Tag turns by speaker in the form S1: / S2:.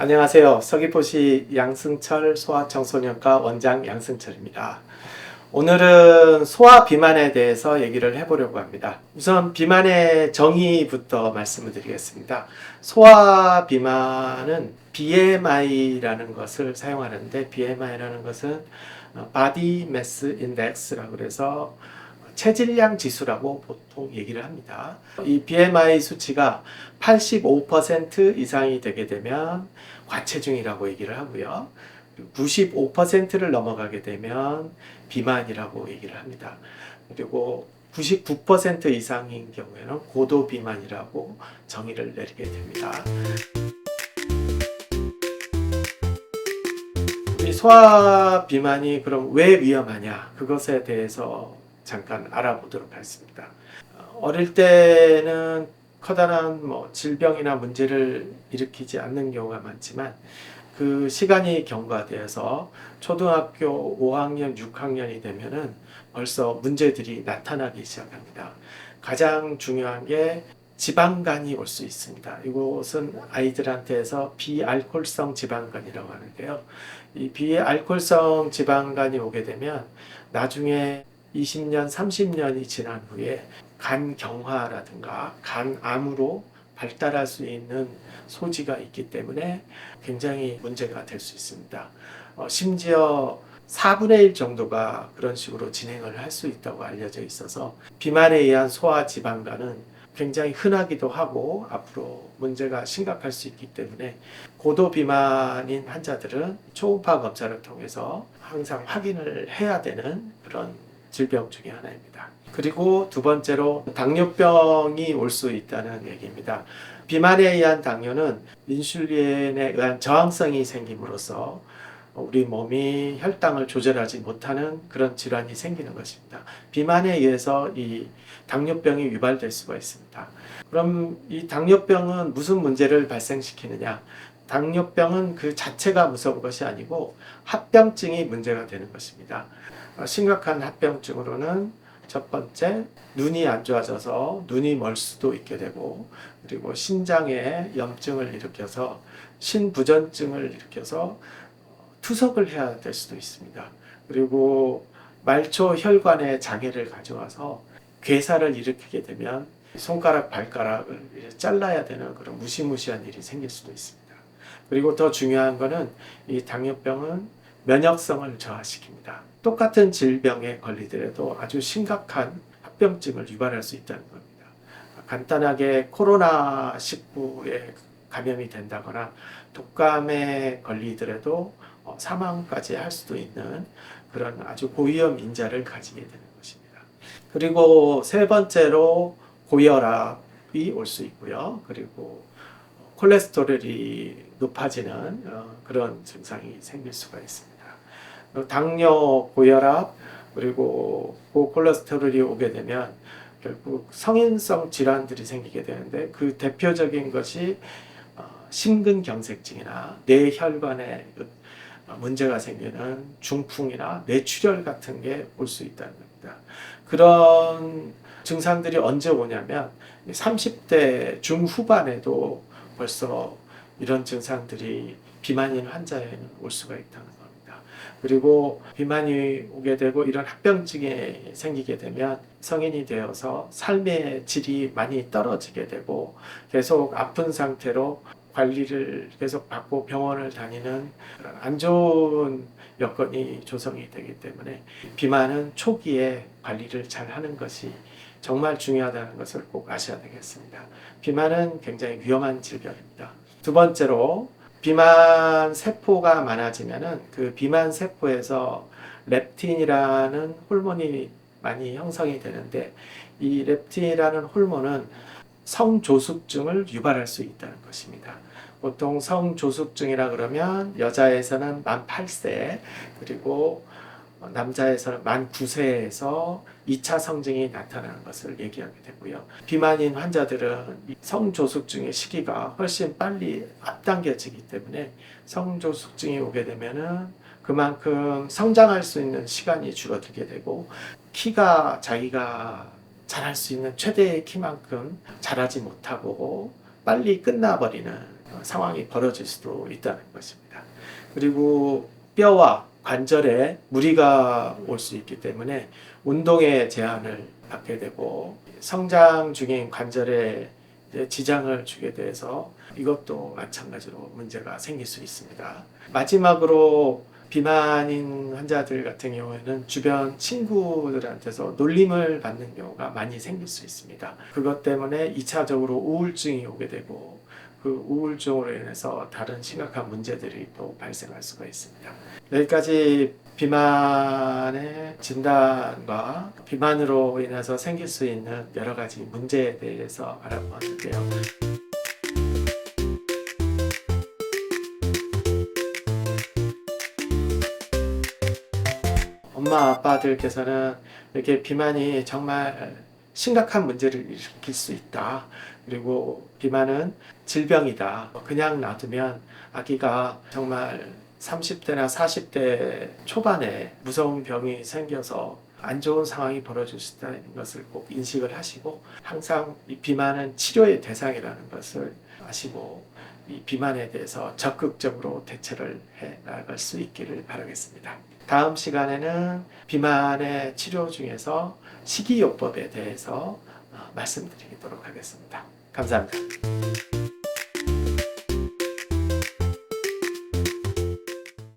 S1: 안녕하세요. 서귀포시 양승철 소아청소년과 원장 양승철입니다. 오늘은 소아 비만에 대해서 얘기를 해보려고 합니다. 우선 비만의 정의부터 말씀을 드리겠습니다. 소아 비만은 BMI라는 것을 사용하는데 BMI라는 것은 Body Mass Index라고 그래서 체질량 지수라고 보통 얘기를 합니다. 이 BMI 수치가 85% 이상이 되게 되면 과체중이라고 얘기를 하고요. 95%를 넘어가게 되면 비만이라고 얘기를 합니다. 그리고 99% 이상인 경우에는 고도 비만이라고 정의를 내리게 됩니다. 이 소아 비만이 그럼 왜 위험하냐? 그것에 대해서 잠깐 알아보도록 하겠습니다. 어, 어릴 때는 커다란 뭐 질병이나 문제를 일으키지 않는 경우가 많지만 그 시간이 경과되어서 초등학교 5학년, 6학년이 되면은 벌써 문제들이 나타나기 시작합니다. 가장 중요한 게 지방간이 올 수 있습니다. 이것은 아이들한테서 비알콜성 지방간이라고 하는데요. 이 비알콜성 지방간이 오게 되면 나중에 20년, 30년이 지난 후에 간 경화라든가 간 암으로 발달할 수 있는 소지가 있기 때문에 굉장히 문제가 될 수 있습니다. 어, 심지어 4분의 1 정도가 그런 식으로 진행을 할 수 있다고 알려져 있어서 비만에 의한 소화 지방간은 굉장히 흔하기도 하고 앞으로 문제가 심각할 수 있기 때문에 고도 비만인 환자들은 초음파 검사를 통해서 항상 확인을 해야 되는 그런 질병 중에 하나입니다. 그리고 두 번째로 당뇨병이 올 수 있다는 얘기입니다. 비만에 의한 당뇨는 인슐린에 의한 저항성이 생김으로써 우리 몸이 혈당을 조절하지 못하는 그런 질환이 생기는 것입니다. 비만에 의해서 이 당뇨병이 유발될 수가 있습니다. 그럼 이 당뇨병은 무슨 문제를 발생시키느냐? 당뇨병은 그 자체가 무서운 것이 아니고 합병증이 문제가 되는 것입니다. 어, 심각한 합병증으로는 첫 번째 눈이 안 좋아져서 눈이 멀 수도 있게 되고 그리고 신장에 염증을 일으켜서 신부전증을 일으켜서 투석을 해야 될 수도 있습니다. 그리고 말초 혈관에 장애를 가져와서 괴사를 일으키게 되면 손가락 발가락을 잘라야 되는 그런 무시무시한 일이 생길 수도 있습니다. 그리고 더 중요한 거는 이 당뇨병은 면역성을 저하시킵니다. 똑같은 질병에 걸리더라도 아주 심각한 합병증을 유발할 수 있다는 겁니다. 간단하게 코로나19에 감염이 된다거나 독감에 걸리더라도 어, 사망까지 할 수도 있는 그런 아주 고위험 인자를 가지게 되는 것입니다. 그리고 세 번째로 고혈압이 올 수 있고요. 그리고 콜레스테롤이 높아지는 어, 그런 증상이 생길 수가 있습니다. 당뇨, 고혈압 그리고 고콜레스테롤이 오게 되면 결국 성인성 질환들이 생기게 되는데 그 대표적인 것이 어, 심근경색증이나 뇌혈관에 문제가 생기는 중풍이나 뇌출혈 같은 게 올 수 있다는 겁니다. 그런 증상들이 언제 오냐면 30대 중후반에도 벌써 이런 증상들이 비만인 환자에는 올 수가 있다는 겁니다. 그리고 비만이 오게 되고 이런 합병증이 생기게 되면 성인이 되어서 삶의 질이 많이 떨어지게 되고 계속 아픈 상태로 관리를 계속 받고 병원을 다니는 안 좋은 여건이 조성이 되기 때문에 비만은 초기에 관리를 잘 하는 것이 정말 중요하다는 것을 꼭 아셔야 되겠습니다. 비만은 굉장히 위험한 질병입니다. 두 번째로 비만 세포가 많아지면은 그 비만 세포에서 렙틴이라는 호르몬이 많이 형성이 되는데 이 렙틴이라는 호르몬은 성조숙증을 유발할 수 있다는 것입니다. 보통 성조숙증이라 그러면 여자에서는 만 8세 그리고 남자에서는 만 9세에서 2차 성징이 나타나는 것을 얘기하게 되고요. 비만인 환자들은 성조숙증의 시기가 훨씬 빨리 앞당겨지기 때문에 성조숙증이 오게 되면은 그만큼 성장할 수 있는 시간이 줄어들게 되고 키가 자기가 자랄 수 있는 최대의 키만큼 자라지 못하고 빨리 끝나버리는 어, 상황이 벌어질 수도 있다는 것입니다. 그리고 뼈와 관절에 무리가 올 수 있기 때문에 운동에 제한을 받게 되고 성장 중인 관절에 지장을 주게 돼서 이것도 마찬가지로 문제가 생길 수 있습니다. 마지막으로 비만인 환자들 같은 경우에는 주변 친구들한테서 놀림을 받는 경우가 많이 생길 수 있습니다. 그것 때문에 2차적으로 우울증이 오게 되고 그 우울증으로 인해서 다른 심각한 문제들이 또 발생할 수가 있습니다. 여기까지 비만의 진단과 비만으로 인해서 생길 수 있는 여러 가지 문제에 대해서 알아보았는데요. 엄마 아빠들께서는 이렇게 비만이 정말 심각한 문제를 일으킬 수 있다. 그리고 비만은 질병이다. 그냥 놔두면 아기가 정말 30대나 40대 초반에 무서운 병이 생겨서 안 좋은 상황이 벌어질 수 있다는 것을 꼭 인식을 하시고 항상 이 비만은 치료의 대상이라는 것을 아시고 이 비만에 대해서 적극적으로 대처를 해 나갈 수 있기를 바라겠습니다. 다음 시간에는 비만의 치료 중에서 식이요법에 대해서 어, 말씀드리도록 하겠습니다. 감사합니다.